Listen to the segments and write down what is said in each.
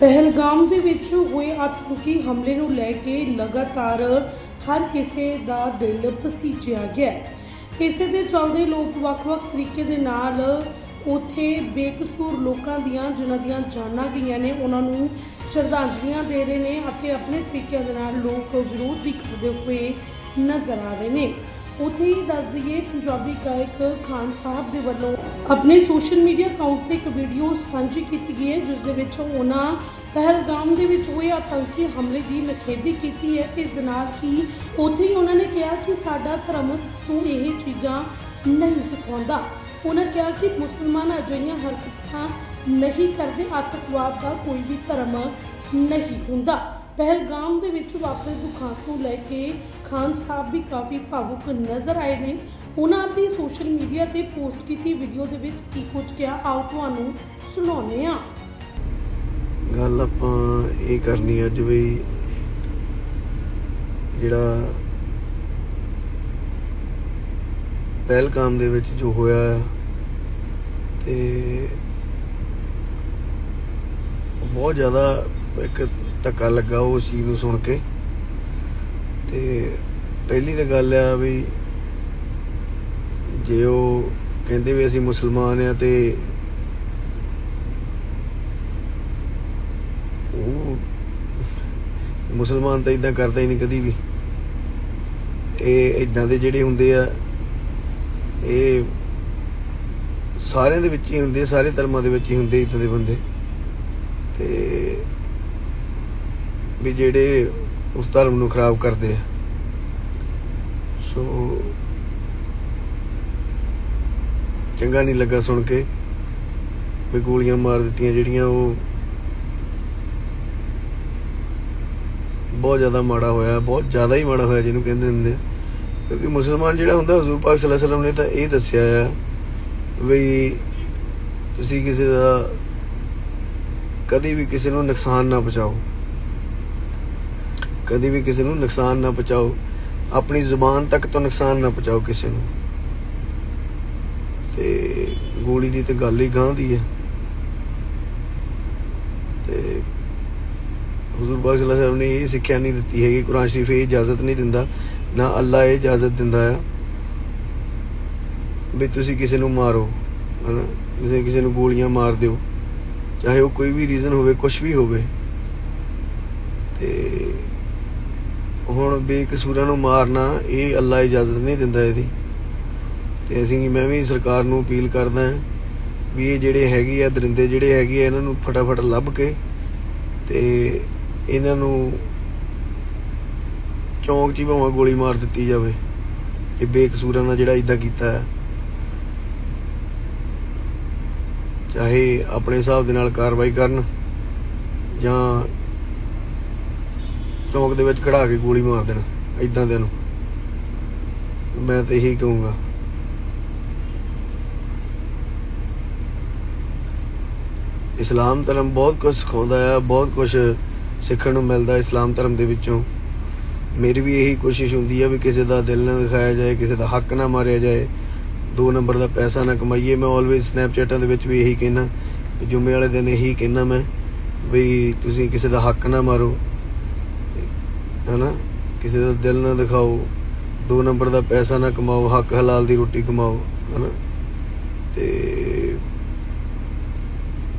ਪਹਿਲਗਾਮ ਦੇ ਵਿੱਚ ਹੋਏ ਆਤੰਕੀ ਹਮਲੇ ਨੂੰ ਲੈ ਕੇ ਲਗਾਤਾਰ ਹਰ ਕਿਸੇ ਦਾ ਦਿਲ ਪਸੀਜਿਆ ਗਿਆ ਹੈ। ਇਸੇ ਦੇ ਚਲਦੇ ਲੋਕ ਵੱਖ-ਵੱਖ ਤਰੀਕੇ ਦੇ ਨਾਲ ਉਥੇ ਬੇਕਸੂਰ ਲੋਕਾਂ ਦੀਆਂ, ਜਿਨ੍ਹਾਂ ਦੀਆਂ ਜਾਨਾਂ ਗਈਆਂ ਨੇ, ਉਹਨਾਂ ਨੂੰ ਸ਼ਰਧਾਂਜਲੀਆਂ ਦੇ ਰਹੇ ਨੇ ਅਤੇ ਆਪਣੇ ਤਰੀਕਿਆਂ ਦੇ ਨਾਲ ਲੋਕ ਵਿਰੋਧ ਵੀ ਕਰਦੇ ਹੋਏ ਨਜ਼ਰ ਆ ਰਹੇ ਨੇ ਉੱਥੇ ਹੀ ਦੱਸ ਦਈਏ, ਪੰਜਾਬੀ ਗਾਇਕ ਖਾਨ ਸਾਹਿਬ ਦੇ ਵੱਲੋਂ ਆਪਣੇ ਸੋਸ਼ਲ ਮੀਡੀਆ ਅਕਾਊਂਟ ਤੇ ਇੱਕ ਵੀਡੀਓ ਸਾਂਝੀ ਕੀਤੀ ਗਈ ਹੈ, ਜਿਸ ਦੇ ਵਿੱਚ ਉਹਨਾਂ ਪਹਿਲਗਾਮ ਦੇ ਵਿੱਚ ਹੋਏ ਆਤੰਕੀ ਹਮਲੇ ਦੀ ਨਿਖੇਧੀ ਕੀਤੀ ਹੈ ਤੇ ਇਸ ਦੇ ਨਾਲ ਹੀ ਉੱਥੇ ਹੀ ਉਹਨਾਂ ਨੇ ਕਿਹਾ ਕਿ ਸਾਡਾ ਧਰਮ ਸਾਨੂੰ ਇਹ ਚੀਜ਼ਾਂ ਨਹੀਂ ਸਿਖਾਉਂਦਾ। ਉਹਨਾਂ ਕਿਹਾ ਕਿ ਮੁਸਲਮਾਨ ਅਜਿਹੀਆਂ ਹਰਕਤਾਂ ਨਹੀਂ ਕਰਦੇ, ਆਤੰਕਵਾਦ ਦਾ ਕੋਈ ਵੀ ਧਰਮ ਨਹੀਂ ਹੁੰਦਾ। ਪਹਿਲਗਾਮ ਦੇ ਵਿੱਚ ਵਾਪਰੇ ਦੁਖਾਂਤ ਨੂੰ ਲੈ ਕੇ ਖਾਨ ਸਾਹਿਬ ਵੀ ਕਾਫੀ ਭਾਵੁਕ ਨਜ਼ਰ ਆਏ ਨੇ। ਉਹਨਾਂ ਆਪਣੀ ਸੋਸ਼ਲ ਮੀਡੀਆ ਤੇ ਪੋਸਟ ਕੀਤੀ ਵੀਡੀਓ ਦੇ ਵਿੱਚ ਕੀ ਕੁਝ ਕਿਹਾ ਆਓ ਤੁਹਾਨੂੰ ਸੁਣਾਉਂਦੇ ਹਾਂ। ਗੱਲ ਆਪਾਂ ਇਹ ਕਰਨੀ ਅੱਜ ਵੀ ਜਿਹੜਾ ਪਹਿਲਗਾਮ ਦੇ ਵਿੱਚ ਜੋ ਹੋਇਆ ਆ, ਤੇ ਬਹੁਤ ਜ਼ਿਆਦਾ ਇੱਕ ਧੱਕਾ ਲੱਗਾ ਉਹ ਚੀਜ਼ ਨੂੰ ਸੁਣ ਕੇ। ਤੇ ਪਹਿਲੀ ਤਾਂ ਗੱਲ ਆ ਵੀ ਜੇ ਉਹ ਕਹਿੰਦੇ ਵੀ ਅਸੀਂ ਮੁਸਲਮਾਨ ਆ ਤੇ ਉਹ ਮੁਸਲਮਾਨ ਤਾਂ ਇਦਾਂ ਕਰਦਾ ਹੀ ਨਹੀਂ ਕਦੀ ਵੀ। ਇਹ ਇਦਾਂ ਦੇ ਜਿਹੜੇ ਹੁੰਦੇ ਆ, ਇਹ ਸਾਰਿਆਂ ਦੇ ਵਿੱਚ ਹੀ ਹੁੰਦੇ ਸਾਰੇ ਧਰਮਾਂ ਦੇ ਵਿੱਚ ਹੀ ਹੁੰਦੇ ਇਦਾਂ ਦੇ ਬੰਦੇ। ਤੇ ਵੀ ਜਿਹੜੇ ਉਸ ਧਰਮ ਨੂੰ ਖਰਾਬ ਕਰਦੇ ਆ ਸੋ ਚੰਗਾ ਨਹੀਂ ਲੱਗਾ ਸੁਣ ਕੇ ਵੀ ਗੋਲੀਆਂ ਮਾਰ ਦਿੱਤੀਆਂ ਜਿਹੜੀਆਂ ਉਹ ਬਹੁਤ ਜ਼ਿਆਦਾ ਮਾੜਾ ਹੋਇਆ, ਬਹੁਤ ਜ਼ਿਆਦਾ ਹੀ ਮਾੜਾ ਹੋਇਆ ਜਿਹਨੂੰ ਕਹਿੰਦੇ ਹੁੰਦੇ ਆ। ਕਿਉਂਕਿ ਮੁਸਲਮਾਨ ਜਿਹੜਾ ਹੁੰਦਾ ਹਜ਼ੂਰ ਪਾਕ ਸੱਲੱਲਾਹੁ ਅਲੈਹਿ ਵਸੱਲਮ ਨੇ ਤਾਂ ਇਹ ਦੱਸਿਆ ਆ ਵੀ ਤੁਸੀਂ ਕਿਸੇ ਦਾ ਕਦੀ ਵੀ ਕਿਸੇ ਨੂੰ ਨੁਕਸਾਨ ਨਾ ਪਹੁੰਚਾਓ ਕਦੇ ਵੀ ਕਿਸੇ ਨੂੰ ਨੁਕਸਾਨ ਨਾ ਪਹੁੰਚਾਓ। ਆਪਣੀ ਜ਼ੁਬਾਨ ਤੱਕ ਤੋਂ ਨੁਕਸਾਨ ਨਾ ਪਹੁੰਚਾਓ ਕਿਸੇ ਨੂੰ। ਤੇ ਗੋਲੀ ਦੀ ਤੇ ਗੱਲ ਹੀ ਗਾਂ ਦੀ ਹੈ। ਤੇ ਹਜ਼ੂਰ ਪਾਕ ਸੱਲੱਲਾਹੁ ਅਲੈਹਿ ਨੇ ਇਹ ਸਿੱਖਿਆ ਨਹੀਂ ਦਿੱਤੀ ਹੈਗੀ, ਕੁਰਾਨ ਸ਼ਰੀਫ ਇਹ ਇਜਾਜ਼ਤ ਨਹੀਂ ਦਿੰਦਾ, ਨਾ ਅੱਲਾ ਇਹ ਇਜਾਜ਼ਤ ਦਿੰਦਾ ਆ ਵੀ ਤੁਸੀਂ ਕਿਸੇ ਨੂੰ ਮਾਰੋ, ਹਨਾ? ਕਿਸੇ ਕਿਸੇ ਨੂੰ ਗੋਲੀਆਂ ਮਾਰ ਦਿਓ। ਚਾਹੇ ਉਹ ਕੋਈ ਵੀ ਰੀਜ਼ਨ ਹੋਵੇ ਕੁਝ ਵੀ ਹੋਵੇ। ਤੇ ਹੁਣ ਬੇਕਸੂਰਾਂ ਨੂੰ ਮਾਰਨਾ, ਇਹ ਅੱਲਾ ਇਜਾਜ਼ਤ ਨਹੀਂ ਦਿੰਦਾ ਇਹਦੀ। ਤੇ ਅਸੀਂ, ਮੈਂ ਵੀ ਸਰਕਾਰ ਨੂੰ ਅਪੀਲ ਕਰਦਾ ਹਾਂ ਵੀ ਇਹ ਜਿਹੜੇ ਹੈਗੇ ਆ, ਦਰਿੰਦੇ ਜਿਹੜੇ ਹੈਗੇ ਆ, ਇਹਨਾਂ ਨੂੰ ਫਟਾਫਟ ਲੱਭ ਕੇ ਤੇ ਇਹਨਾਂ ਨੂੰ ਚੌਂਕ 'ਚ ਹੀ ਭਾਵੇਂ ਗੋਲੀ ਮਾਰ ਦਿੱਤੀ ਜਾਵੇ ਇਹ ਬੇਕਸੂਰਾਂ ਨਾਲ ਜਿਹੜਾ ਇਦਾਂ ਕੀਤਾ ਹੈ। ਚਾਹੇ ਆਪਣੇ ਹਿਸਾਬ ਦੇ ਨਾਲ ਕਾਰਵਾਈ ਕਰਨ ਜਾਂ ਚੌਂਕ ਦੇ ਵਿੱਚ ਖੜਾ ਕੇ ਗੋਲੀ ਮਾਰ ਦੇਣ ਇਦਾਂ ਦੇ ਨੂੰ। ਮੈਂ ਤੇ ਇਹੀ ਕਹੂੰਗਾ। ਇਸਲਾਮ ਧਰਮ ਬਹੁਤ ਕੁਝ ਸਿਖਾਉਂਦਾ ਆ, ਬਹੁਤ ਕੁਝ ਸਿੱਖਣ ਨੂੰ ਮਿਲਦਾ ਇਸਲਾਮ ਧਰਮ ਦੇ ਵਿੱਚੋਂ। ਮੇਰੀ ਵੀ ਇਹੀ ਕੋਸ਼ਿਸ਼ ਹੁੰਦੀ ਹੈ ਵੀ ਕਿਸੇ ਦਾ ਦਿਲ ਨਾ ਦਿਖਾਇਆ ਜਾਏ, ਕਿਸੇ ਦਾ ਹੱਕ ਨਾ ਮਾਰਿਆ ਜਾਏ। ਦੋ ਨੰਬਰ ਦਾ ਪੈਸਾ ਨਾ ਕਮਾਈਏ। ਮੈਂ ਆਲਵੇਜ਼ ਸਨੈਪਚੈਟਾਂ ਦੇ ਵਿੱਚ ਵੀ ਇਹੀ ਕਹਿਣਾ ਕਿ ਜੁਮੇ ਵਾਲੇ ਦਿਨ ਇਹੀ ਕਹਿਣਾ ਮੈਂ, ਵੀ ਤੁਸੀਂ ਕਿਸੇ ਦਾ ਹੱਕ ਨਾ ਮਾਰੋ। ਹਨਾ? ਕਿਸੇ ਦਾ ਦਿਲ ਨਾ ਦਿਖਾਓ, ਦੋ ਨੰਬਰ ਦਾ ਪੈਸਾ ਨਾ ਕਮਾਓ, ਹੱਕ ਹਲਾਲ ਦੀ ਰੋਟੀ ਕਮਾਓ, ਹਨਾ? ਤੇ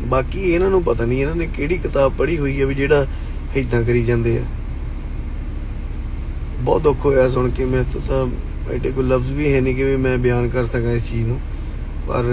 ਬਾਕੀ ਇਹਨਾਂ ਨੂੰ ਪਤਾ ਨਹੀਂ, ਇਹਨਾਂ ਨੇ ਕਿਹੜੀ ਕਿਤਾਬ ਪੜ੍ਹੀ ਹੋਈ ਹੈ ਵੀ ਜਿਹੜਾ ਇਦਾਂ ਕਰੀ ਜਾਂਦੇ ਆ। ਬਹੁਤ ਦੁੱਖ ਹੋਇਆ ਸੁਣ ਕੇ, ਮੈਂ ਤਾਂ ਐਡੇ ਕੋਈ ਲਫ਼ਜ਼ ਵੀ ਹੈ ਨਹੀਂ ਕਿ ਵੀ ਮੈਂ ਬਿਆਨ ਕਰ ਸਕਾਂ ਇਸ ਚੀਜ਼ ਨੂੰ, ਪਰ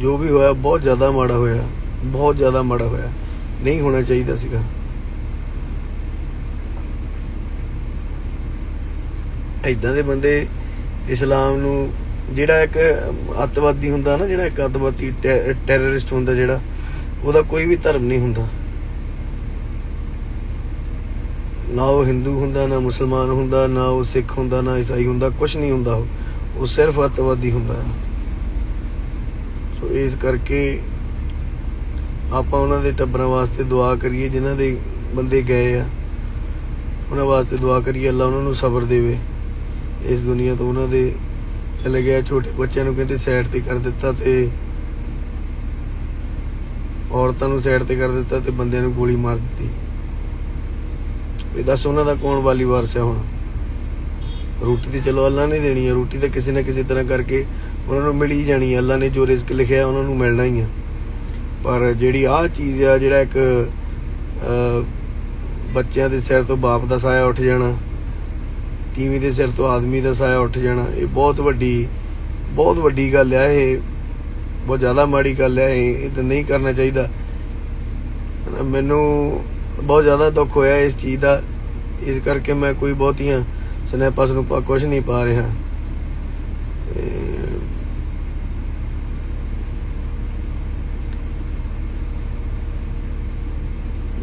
ਜੋ ਵੀ ਹੋਇਆ, ਬਹੁਤ ਜ਼ਿਆਦਾ ਮਾੜਾ ਹੋਇਆ, ਬਹੁਤ ਜ਼ਿਆਦਾ ਮਾੜਾ ਹੋਇਆ। ਨਹੀਂ ਹੋਣਾ ਚਾਹੀਦਾ ਸੀਗਾ। ਇਦਾਂ ਦੇ ਬੰਦੇ ਇਸਲਾਮ ਨੂੰ ਜਿਹੜਾ ਇੱਕ ਅੱਤਵਾਦੀ ਹੁੰਦਾ ਨਾ, ਜਿਹੜਾ ਇੱਕ ਅੱਤਵਾਦੀ ਟੈਰਰਿਸਟ ਹੁੰਦਾ ਜਿਹੜਾ, ਉਹਦਾ ਕੋਈ ਵੀ ਧਰਮ ਨਹੀਂ ਹੁੰਦਾ। ਨਾ ਉਹ ਹਿੰਦੂ ਹੁੰਦਾ, ਨਾ ਮੁਸਲਮਾਨ ਹੁੰਦਾ, ਨਾ ਉਹ ਸਿੱਖ ਹੁੰਦਾ, ਨਾ ਈਸਾਈ ਹੁੰਦਾ ਕੁਝ ਨਹੀਂ ਹੁੰਦਾ ਉਹ। ਉਹ ਸਿਰਫ ਅੱਤਵਾਦੀ ਹੁੰਦਾ ਹੈ। ਸੋ ਇਸ ਕਰਕੇ ਆਪਾਂ ਉਹਨਾਂ ਦੇ ਟੱਬਰਾਂ ਵਾਸਤੇ ਦੁਆ ਕਰੀਏ, ਜਿਨ੍ਹਾਂ ਦੇ ਬੰਦੇ ਗਏ ਆ। ਉਹਨਾਂ ਵਾਸਤੇ ਦੁਆ ਕਰੀਏ ਅੱਲਾ ਉਹਨਾਂ ਨੂੰ ਸਬਰ ਦੇਵੇ। ਇਸ ਦੁਨੀਆ ਤੋਂ ਉਹਨਾਂ ਦੇ ਚਲੇ ਗਿਆ ਛੋਟੇ ਬੱਚਿਆਂ ਨੂੰ ਕਹਿੰਦੇ ਸਾਈਡ ਤੇ ਕਰ ਦਿੱਤਾ ਤੇ ਔਰਤਾਂ ਨੂੰ ਸਾਈਡ ਤੇ ਕਰ ਦਿੱਤਾ ਤੇ ਬੰਦਿਆਂ ਨੂੰ ਗੋਲੀ ਮਾਰ ਦਿੱਤੀ। ਇਹ ਦੱਸ ਉਹਨਾਂ ਦਾ ਕੌਣ ਵਾਲੀ ਵਾਰਸ ਹੈ ਹੁਣ? ਰੋਟੀ ਤੇ ਚਲੋ ਅੱਲਾ ਨੇ ਦੇਣੀ ਹੈ ਰੋਟੀ ਤਾਂ ਕਿਸੇ ਨਾ ਕਿਸੇ ਤਰ੍ਹਾਂ ਕਰਕੇ ਉਹਨਾਂ ਨੂੰ ਮਿਲ ਹੀ ਜਾਣੀ ਹੈ ਅੱਲਾ ਨੇ ਜੋ ਰਿਜ਼ਕ ਲਿਖਿਆ ਉਹਨਾਂ ਨੂੰ ਮਿਲਣਾ ਹੀ ਆ। ਪਰ ਜਿਹੜੀ ਆਹ ਚੀਜ਼ ਆ, ਜਿਹੜਾ ਇੱਕ ਬੱਚਿਆਂ ਦੇ ਸਿਰ ਤੋਂ ਬਾਪ ਦਾ ਸਾਇਆ ਉੱਠ ਜਾਣਾ ਤੀਵੀਂ ਦੇ ਸਿਰ ਤੋਂ ਆਦਮੀ ਦਾ ਸਾਇਆ ਉੱਠ ਜਾਣਾ, ਇਹ ਬਹੁਤ ਵੱਡੀ ਬਹੁਤ ਵੱਡੀ ਗੱਲ ਹੈ ਇਹ। ਬਹੁਤ ਜ਼ਿਆਦਾ ਮਾੜੀ ਗੱਲ ਹੈ ਇਹ ਤਾਂ ਨਹੀਂ ਕਰਨਾ ਚਾਹੀਦਾ। ਮੈਨੂੰ ਬਹੁਤ ਜ਼ਿਆਦਾ ਦੁੱਖ ਹੋਇਆ ਇਸ ਚੀਜ਼ ਦਾ। ਇਸ ਕਰਕੇ ਮੈਂ ਕੋਈ ਬਹੁਤੀਆਂ ਸਨੈਪਸ ਨੂੰ ਪਾ ਕੁਝ ਨਹੀਂ ਪਾ ਰਿਹਾ।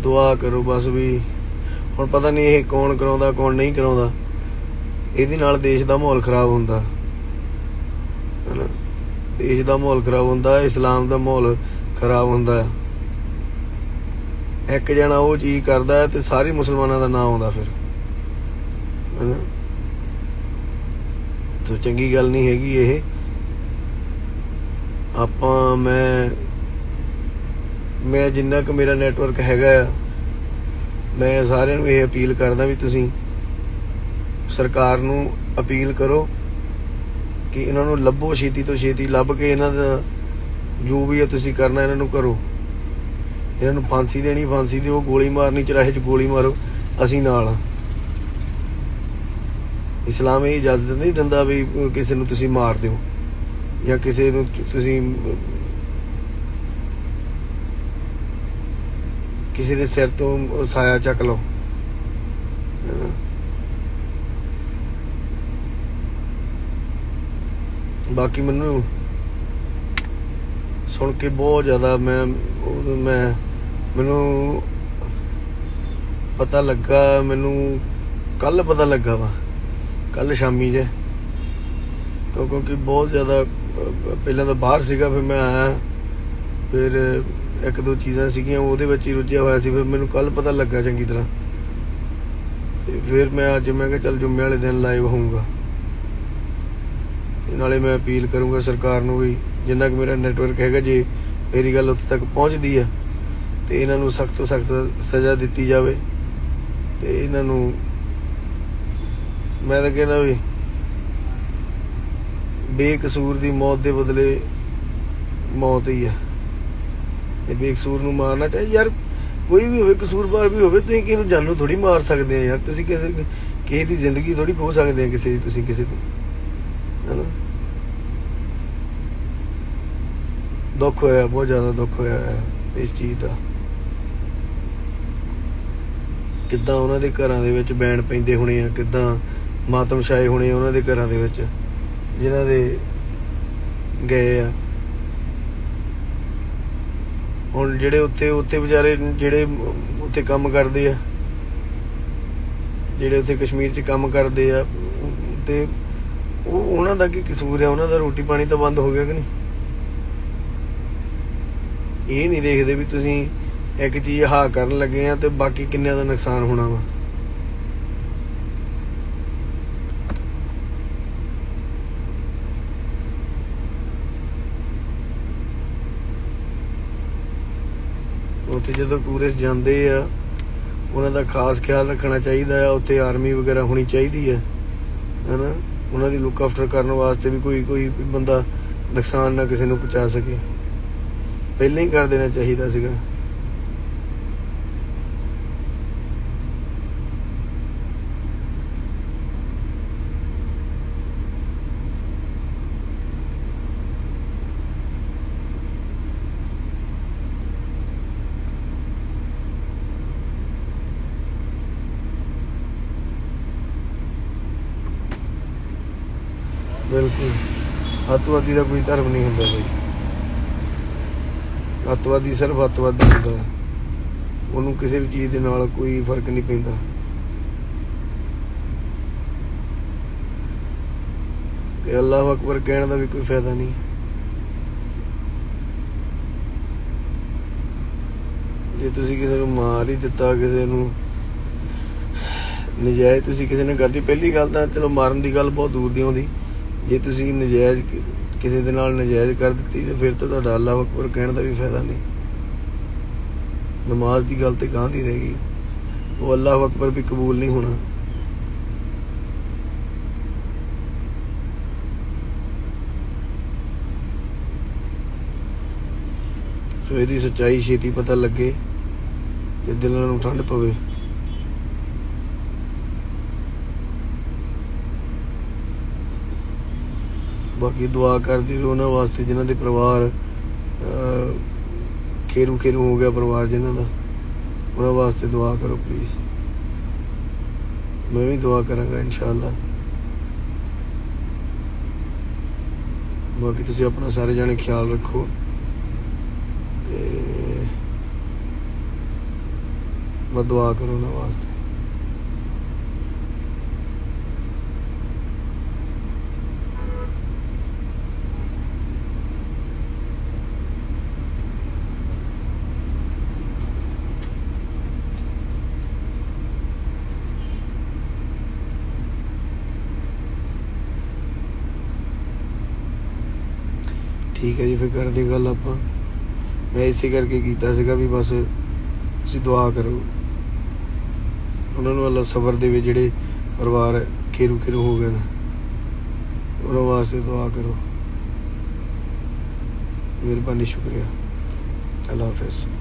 ਦੁਆ ਕਰੋ ਬਸ ਵੀ। ਹੁਣ ਪਤਾ ਨਹੀਂ ਇਹ ਕੌਣ ਕਰਾਉਂਦਾ, ਕੌਣ ਨਹੀਂ ਕਰਾਉਂਦਾ। ਇਹਦੇ ਨਾਲ ਦੇਸ਼ ਦਾ ਮਾਹੌਲ ਖਰਾਬ ਹੁੰਦਾ। ਹਨਾ? ਦੇਸ਼ ਦਾ ਮਾਹੌਲ ਖਰਾਬ ਹੁੰਦਾ ਇਸਲਾਮ ਦਾ ਮਾਹੌਲ ਖਰਾਬ ਹੁੰਦਾ। ਇੱਕ ਜਣਾ ਉਹ ਚੀਜ਼ ਕਰਦਾ ਹੈ ਤੇ ਸਾਰੇ ਮੁਸਲਮਾਨਾਂ ਦਾ ਨਾਮ ਆਉਂਦਾ ਫਿਰ। ਹਨਾ? ਤੋ ਚੰਗੀ ਗੱਲ ਨਹੀਂ ਹੈਗੀ ਇਹ। ਆਪਾਂ ਮੈਂ ਮੈਂ ਜਿੰਨਾ ਕੁ ਮੇਰਾ ਨੈਟਵਰਕ ਹੈਗਾ ਆ, ਮੈਂ ਸਾਰਿਆਂ ਨੂੰ ਇਹ ਅਪੀਲ ਕਰਦਾ ਵੀ ਤੁਸੀਂ ਸਰਕਾਰ ਨੂੰ ਅਪੀਲ ਕਰੋ ਕਿ ਇਹਨਾਂ ਨੂੰ ਲੱਭੋ ਛੇਤੀ ਤੋਂ ਛੇਤੀ, ਲੱਭ ਕੇ ਇਹਨਾਂ ਦਾ ਜੋ ਵੀ ਹੈ ਤੁਸੀਂ ਕਰਨਾ ਇਹਨਾਂ ਨੂੰ ਕਰੋ। ਇਹਨਾਂ ਨੂੰ ਫਾਂਸੀ ਦੇਣੀ, ਫਾਂਸੀ ਦਿਓ, ਗੋਲੀ ਮਾਰਨੀ, ਚਰਾਹੇ 'ਚ ਗੋਲੀ ਮਾਰੋ, ਅਸੀਂ ਨਾਲ ਆ ਇਸਲਾਮ ਇਹ ਇਜਾਜ਼ਤ ਨਹੀਂ ਦਿੰਦਾ ਵੀ ਕਿਸੇ ਨੂੰ ਤੁਸੀਂ ਮਾਰ ਦਿਓ ਜਾਂ ਕਿਸੇ ਨੂੰ ਤੁਸੀਂ ਕਿਸੇ ਦੇ ਸਿਰ ਤੋਂ ਸਾਇਆ ਚੱਕ ਲਓ। ਬਾਕੀ ਮੈਨੂੰ ਸੁਣ ਕੇ ਬਹੁਤ ਜ਼ਿਆਦਾ ਮੈਂ ਮੈਂ, ਮੈਨੂੰ ਪਤਾ ਲੱਗਾ, ਮੈਨੂੰ ਕੱਲ ਪਤਾ ਲੱਗਾ ਵਾ, ਕੱਲ ਸ਼ਾਮੀ ਜੇ। ਕਿਉਂਕਿ ਬਹੁਤ ਜ਼ਿਆਦਾ ਪਹਿਲਾਂ ਤਾਂ ਬਾਹਰ ਸੀਗਾ, ਫਿਰ ਮੈਂ ਆਇਆ। ਫਿਰ ਇੱਕ ਦੋ ਚੀਜ਼ਾਂ ਸੀਗੀਆਂ, ਉਹਦੇ ਵਿੱਚ ਹੀ ਰੁੱਝਿਆ ਹੋਇਆ ਸੀ, ਫਿਰ ਮੈਨੂੰ ਕੱਲ ਪਤਾ ਲੱਗਾ ਚੰਗੀ ਤਰ੍ਹਾਂ। ਤੇ ਫਿਰ ਮੈਂ ਅੱਜ, ਮੈਂ ਕਿਹਾ ਚੱਲ ਜੁੰਮੇ ਵਾਲੇ ਦਿਨ ਲਾਈਵ ਹੋਊਗਾ। ਨਾਲੇ ਮੈਂ ਅਪੀਲ ਕਰੂੰਗਾ ਸਰਕਾਰ ਨੂੰ ਵੀ, ਜਿੰਨਾ ਕਿ ਮੇਰਾ ਨੈਟਵਰਕ ਹੈਗਾ ਜੇ, ਮੇਰੀ ਗੱਲ ਉੱਥੇ ਤੱਕ ਪਹੁੰਚਦੀ ਹੈ ਤੇ ਇਹਨਾਂ ਨੂੰ ਸਖਤ ਤੋਂ ਸਖਤ ਸਜ਼ਾ ਦਿੱਤੀ ਜਾਵੇ। ਤੇ ਇਹਨਾਂ ਨੂੰ ਮੈਂ ਤਾਂ ਕਹਿੰਦਾ ਵੀ, ਬੇਕਸੂਰ ਦੀ ਮੌਤ ਦੇ ਬਦਲੇ ਮੌਤ ਹੀ ਆ। ਇਹ ਬੇਕਸੂਰ ਨੂੰ ਮਾਰਨਾ ਚਾਹੀਦਾ ਯਾਰ ਕੋਈ ਵੀ ਹੋਵੇ, ਕਸੂਰਵਾਰ ਵੀ ਹੋਵੇ, ਤੁਸੀਂ ਕਿਹਨੂੰ ਜਾਨੂ ਥੋੜੀ ਮਾਰ ਸਕਦੇ ਆ ਯਾਰ। ਤੁਸੀਂ ਕਿਸੇ ਕਿਸੇ ਦੀ ਜ਼ਿੰਦਗੀ ਥੋੜੀ ਖੋ ਸਕਦੇ ਆ ਕਿਸੇ ਦੀ, ਤੁਸੀਂ ਕਿਸੇ ਤੋਂ ਹੈਨਾ ਦੁੱਖ ਹੋਇਆ, ਬਹੁਤ ਜ਼ਿਆਦਾ ਦੁੱਖ ਹੋਇਆ ਹੈ ਇਸ ਚੀਜ਼ ਦਾ। ਕਿੱਦਾਂ ਉਹਨਾਂ ਦੇ ਘਰਾਂ ਦੇ ਵਿੱਚ ਬੈਣ ਪੈਂਦੇ ਹੋਣੇ ਆ, ਕਿੱਦਾਂ ਮਾਤਮ ਛਾਏ ਹੋਣੇ ਆ ਉਹਨਾਂ ਦੇ ਘਰਾਂ ਦੇ ਵਿੱਚ, ਜਿਨ੍ਹਾਂ ਦੇ ਗਏ ਆ। ਹੁਣ ਜਿਹੜੇ ਉੱਥੇ ਉੱਥੇ ਵਿਚਾਰੇ ਜਿਹੜੇ ਉੱਥੇ ਕੰਮ ਕਰਦੇ ਆ, ਜਿਹੜੇ ਉੱਥੇ ਕਸ਼ਮੀਰ 'ਚ ਕੰਮ ਕਰਦੇ ਆ, ਤੇ ਉਹ ਉਹਨਾਂ ਦਾ ਕੀ ਕਸੂਰ ਹੈ ਉਹਨਾਂ ਦਾ ਰੋਟੀ ਪਾਣੀ ਤਾਂ ਬੰਦ ਹੋ ਗਿਆ ਕਿ ਨਹੀਂ? ਇਹ ਨਹੀਂ ਦੇਖਦੇ ਵੀ ਤੁਸੀਂ ਇੱਕ ਚੀਜ਼ ਹਾ ਕਰਨ ਲੱਗੇ ਆ ਤੇ ਬਾਕੀ ਕਿੰਨਿਆਂ ਦਾ ਨੁਕਸਾਨ ਹੋਣਾ ਵਾ। ਉੱਥੇ ਜਦੋਂ ਟੂਰਿਸਟ ਜਾਂਦੇ ਆ, ਉਹਨਾਂ ਦਾ ਖਾਸ ਖਿਆਲ ਰੱਖਣਾ ਚਾਹੀਦਾ ਆ, ਉੱਥੇ ਆਰਮੀ ਵਗੈਰਾ ਹੋਣੀ ਚਾਹੀਦੀ ਹੈ ਹੈਨਾ? ਉਹਨਾਂ ਦੀ ਲੁੱਕ ਆਫਟਰ ਕਰਨ ਵਾਸਤੇ ਵੀ ਕੋਈ ਕੋਈ ਬੰਦਾ ਨੁਕਸਾਨ ਨਾ ਕਿਸੇ ਨੂੰ ਪਹੁੰਚਾ ਸਕੇ। ਪਹਿਲਾਂ ਹੀ ਕਰ ਦੇਣਾ ਚਾਹੀਦਾ ਸੀਗਾ। ਬਿਲਕੁਲ। ਅੱਤਵਾਦੀ ਦਾ ਕੋਈ ਧਰਮ ਨਹੀਂ ਹੁੰਦਾ ਬਈ ਅੱਤਵਾਦੀ ਸਿਰਫ ਅੱਤਵਾਦੀ ਹੁੰਦਾ। ਉਹਨੂੰ ਕਿਸੇ ਵੀ ਚੀਜ਼ ਦੇ ਨਾਲ ਕੋਈ ਫ਼ਰਕ ਨਹੀਂ ਪੈਂਦਾ। ਕਿ ਅੱਲਾਹੁ ਅਕਬਰ ਕਹਿਣ ਦਾ ਵੀ ਕੋਈ ਫਾਇਦਾ ਨਹੀਂ। ਜੇ ਤੁਸੀਂ ਕਿਸੇ ਨੂੰ ਮਾਰ ਹੀ ਦਿੱਤਾ, ਕਿਸੇ ਨੂੰ ਨਜਾਇਜ਼, ਤੁਸੀਂ ਕਿਸੇ ਨੇ ਕਰਦੀ ਪਹਿਲੀ ਗੱਲ ਤਾਂ ਚਲੋ ਮਾਰਨ ਦੀ ਗੱਲ ਬਹੁਤ ਦੂਰ ਦੀ ਆਉਂਦੀ। ਜੇ ਤੁਸੀਂ ਨਜਾਇਜ਼ ਕਿਸੇ ਦੇ ਨਾਲ ਨਜਾਇਜ਼ ਕਰ ਦਿੱਤੀ ਤੇ ਫਿਰ ਤਾਂ ਤੁਹਾਡਾ ਅੱਲਾਹੁ ਅਕਬਰ ਕਹਿਣ ਦਾ ਵੀ ਫਾਇਦਾ ਨਹੀਂ। ਨਮਾਜ਼ ਦੀ ਗੱਲ ਤੇ ਗਾਂ ਦੀ ਰਹਿ ਗਈ। ਉਹ ਅੱਲਾਹ ਅਕਬਰ ਵੀ ਕਬੂਲ ਨਹੀਂ ਹੋਣਾ। ਸੋ ਇਹਦੀ ਸੱਚਾਈ, ਛੇਤੀ ਪਤਾ ਲੱਗੇ ਤੇ ਦਿਲਾਂ ਨੂੰ ਠੰਡ ਪਵੇ। ਬਾਕੀ ਦੁਆ ਕਰਦੇ ਰਹੋ ਉਹਨਾਂ ਵਾਸਤੇ ਜਿਨ੍ਹਾਂ ਦੇ ਪਰਿਵਾਰ ਖੇਰੂ ਖੇਰੂ ਹੋ ਗਿਆ ਪਰਿਵਾਰ ਜਿਨ੍ਹਾਂ ਦਾ। ਉਹਨਾਂ ਵਾਸਤੇ ਦੁਆ ਕਰੋ ਪਲੀਜ਼ ਮੈਂ ਵੀ ਦੁਆ ਕਰਾਂਗਾ ਇਨਸ਼ਾਅੱਲਾ। ਬਾਕੀ ਤੁਸੀਂ ਆਪਣਾ ਸਾਰੇ ਜਾਣੇ ਖਿਆਲ ਰੱਖੋ। ਤੇ ਮੈਂ ਦੁਆ ਕਰੋ ਉਹਨਾਂ ਵਾਸਤੇ। ਠੀਕ ਹੈ ਜੀ, ਫਿਰ ਕਰਦੇ ਗੱਲ ਆਪਾਂ। ਮੈਂ ਇਸੇ ਕਰਕੇ ਕੀਤਾ ਸੀਗਾ ਵੀ ਬਸ ਤੁਸੀਂ ਦੁਆ ਕਰੋ। ਉਹਨਾਂ ਨੂੰ ਅੱਲਾ ਸਬਰ ਦੇਵੇ, ਜਿਹੜੇ ਪਰਿਵਾਰ ਖੇਰੂ ਖੇਰੂ ਹੋ ਗਏ ਨੇ। ਉਹਨਾਂ ਵਾਸਤੇ ਦੁਆ ਕਰੋ। ਮਿਹਰਬਾਨੀ, ਸ਼ੁਕਰੀਆ। ਅੱਲਾ ਹਾਫਿਜ਼।